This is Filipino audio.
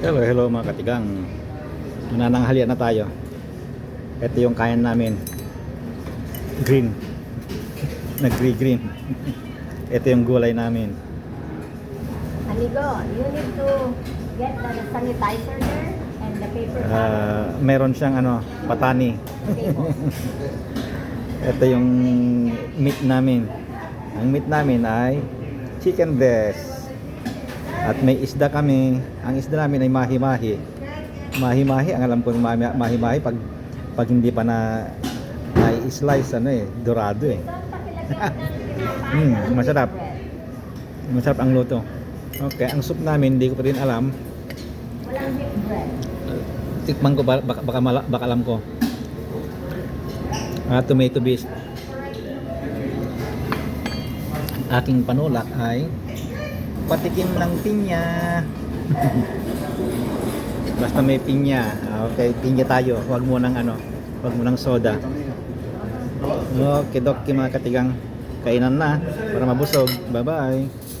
Hello, hello mga katigang. Manananghalian na tayo. Ito yung kain namin. Green. Nag-green green. Ito yung gulay namin. Amigo, you need to get the sanitizer there and the paper towel. Ah, meron siyang ano, patani. Ito yung meat namin. Ang meat namin ay chicken breast. At may isda kami. Ang isda namin ay mahi-mahi. Mahi-mahi, ang alam ko mahi-mahi pag pag hindi pa na na slice ano eh, dorado eh. Hmm, masarap. Masarap ang luto. Okay, ang soup namin hindi ko pa rin alam. Walang big bread. Tikman ko ba- baka baka, mala- baka alam ko. Ah, tomato based. Aking panulak ay patikim ng pinya. Basta may pinya. Ah, Okay, pinya tayo. Huwag mo ng ano, huwag mo ng soda. Okay, dok, mga katigang kainan na para mabusog. Bye-bye.